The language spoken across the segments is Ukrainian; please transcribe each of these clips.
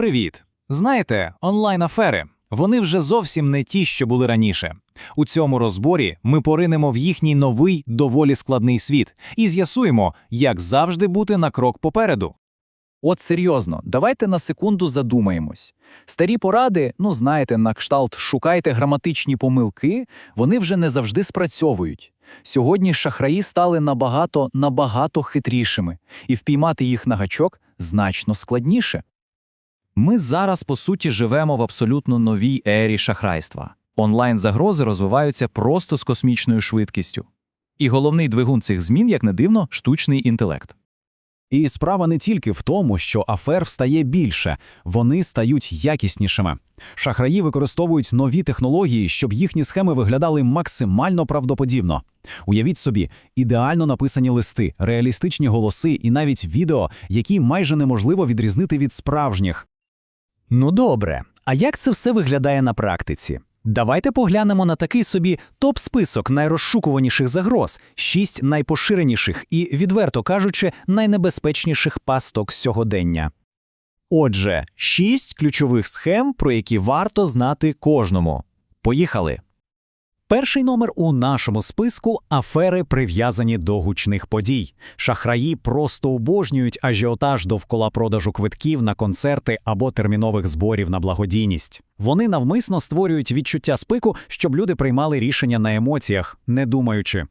Привіт! Знаєте, онлайн-афери. Вони вже зовсім не ті, що були раніше. У цьому розборі ми поринемо в їхній новий, доволі складний світ і з'ясуємо, як завжди бути на крок попереду. От серйозно, давайте на секунду задумаємось. Старі поради, ну знаєте, на кшталт шукайте граматичні помилки, вони вже не завжди спрацьовують. Сьогодні шахраї стали набагато набагато хитрішими, і впіймати їх на гачок значно складніше. Ми зараз, по суті, живемо в абсолютно новій ері шахрайства. Онлайн-загрози розвиваються просто з космічною швидкістю. І головний двигун цих змін, як не дивно, штучний інтелект. І справа не тільки в тому, що афер встає більше, вони стають якіснішими. Шахраї використовують нові технології, щоб їхні схеми виглядали максимально правдоподібно. Уявіть собі, ідеально написані листи, реалістичні голоси і навіть відео, які майже неможливо відрізнити від справжніх. Ну добре, а як це все виглядає на практиці? Давайте поглянемо на такий собі топ-список найрозшукуваніших загроз, шість найпоширеніших і, відверто кажучи, найнебезпечніших пасток сьогодення. Отже, шість ключових схем, про які варто знати кожному. Поїхали. Перший номер у нашому списку афери прив'язані до гучних подій. Шахраї просто обожнюють ажіотаж довкола продажу квитків на концерти або термінових зборів на благодійність. Вони навмисно створюють відчуття спику, щоб люди приймали рішення на емоціях, не думаючи.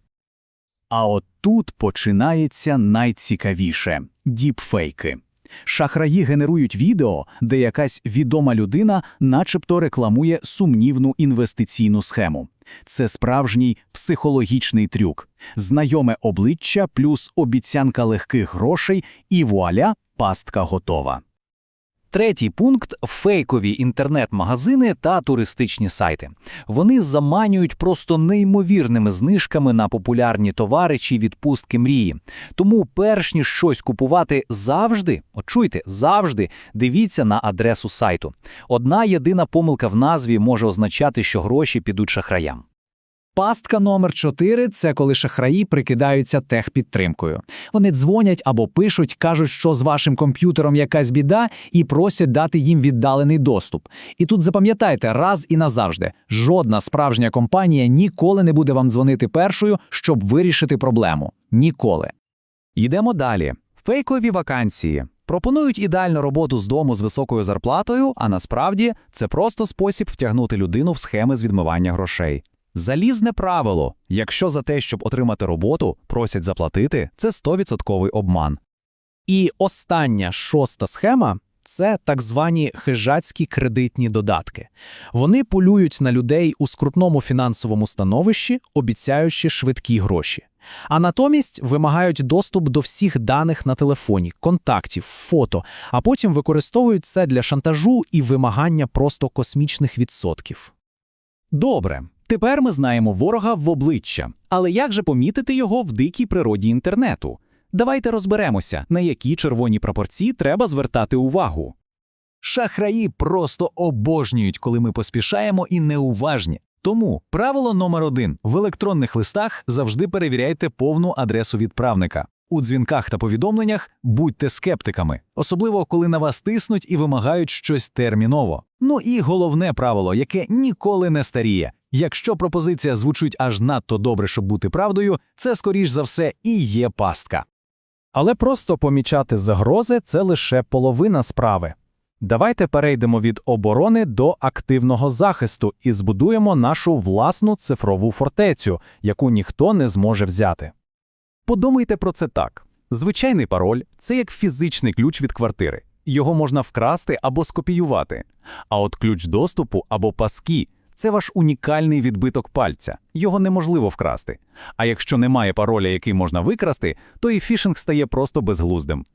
А от тут починається найцікавіше діпфейки. Шахраї генерують відео, де якась відома людина начебто рекламує сумнівну інвестиційну схему. Це справжній психологічний трюк. Знайоме обличчя плюс обіцянка легких грошей, і вуаля, пастка готова. Третій пункт фейкові інтернет-магазини та туристичні сайти. Вони заманюють просто неймовірними знижками на популярні товари чи відпустки мрії. Тому, перш ніж щось купувати, завжди, от завжди дивіться на адресу сайту. Одна єдина помилка в назві може означати, що гроші підуть шахраям. Пастка номер 4 – це коли шахраї прикидаються техпідтримкою. Вони дзвонять або пишуть, кажуть, що з вашим комп'ютером якась біда, і просять дати їм віддалений доступ. І тут запам'ятайте раз і назавжди: жодна справжня компанія ніколи не буде вам дзвонити першою, щоб вирішити проблему. Ніколи. Йдемо далі. Фейкові вакансії. Пропонують ідеальну роботу з дому з високою зарплатою, а насправді це просто спосіб втягнути людину в схеми з відмивання грошей. Залізне правило: якщо за те, щоб отримати роботу, просять заплатити, це 100% обман. І остання шоста схема це так звані хижацькі кредитні додатки. Вони полюють на людей у скрутному фінансовому становищі, обіцяючи швидкі гроші. А натомість вимагають доступ до всіх даних на телефоні, контактів, фото, а потім використовують це для шантажу і вимагання просто космічних відсотків. Добре, тепер ми знаємо ворога в обличчя, але як же помітити його в дикій природі інтернету? Давайте розберемося, на які червоні прапорці треба звертати увагу. Шахраї просто обожнюють, коли ми поспішаємо і неуважні. Тому правило номер один в електронних листах завжди перевіряйте повну адресу відправника. У дзвінках та повідомленнях будьте скептиками, особливо коли на вас тиснуть і вимагають щось терміново. Ну і головне правило, яке ніколи не старіє. Якщо пропозиція звучить аж надто добре, щоб бути правдою, це скоріш за все і є пастка. Але просто помічати загрози це лише половина справи. Давайте перейдемо від оборони до активного захисту і збудуємо нашу власну цифрову фортецю, яку ніхто не зможе взяти. Подумайте про це так: звичайний пароль це як фізичний ключ від квартири. Його можна вкрасти або скопіювати. А от ключ доступу або паски це ваш унікальний відбиток пальця. Його неможливо вкрасти. А якщо немає пароля, який можна викрасти, то і фішинг стає просто безглуздим.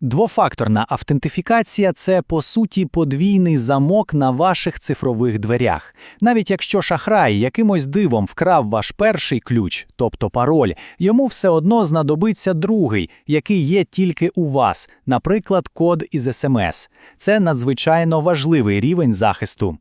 Двофакторна автентифікація це по суті подвійний замок на ваших цифрових дверях. Навіть якщо шахрай якимось дивом вкрав ваш перший ключ, тобто пароль, йому все одно знадобиться другий, який є тільки у вас, наприклад, код із СМС. Це надзвичайно важливий рівень захисту.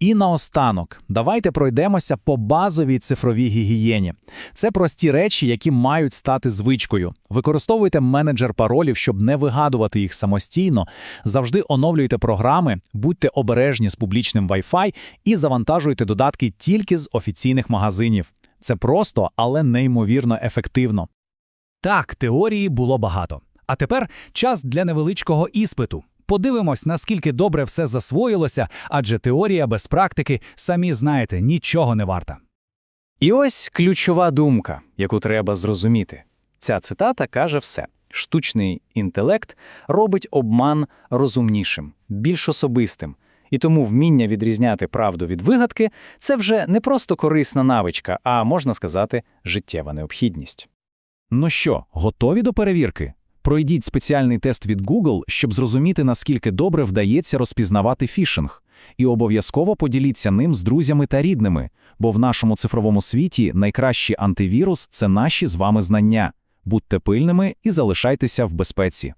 І наостанок, давайте пройдемося по базовій цифровій гігієні. Це прості речі, які мають стати звичкою. Використовуйте менеджер паролів, щоб не вигадувати їх самостійно. Завжди оновлюйте програми, будьте обережні з публічним Wi-Fi і завантажуйте додатки тільки з офіційних магазинів. Це просто, але неймовірно ефективно. Так, теорії було багато. А тепер час для невеличкого іспиту. Подивимось, наскільки добре все засвоїлося, адже теорія без практики, самі знаєте, нічого не варта. І ось ключова думка, яку треба зрозуміти. Ця цитата каже все: штучний інтелект робить обман розумнішим, більш особистим. І тому вміння відрізняти правду від вигадки це вже не просто корисна навичка, а можна сказати, життєва необхідність. Ну що, готові до перевірки? Пройдіть спеціальний тест від Google, щоб зрозуміти, наскільки добре вдається розпізнавати фішинг. І обов'язково поділіться ним з друзями та рідними, бо в нашому цифровому світі найкращий антивірус – це наші з вами знання. Будьте пильними і залишайтеся в безпеці.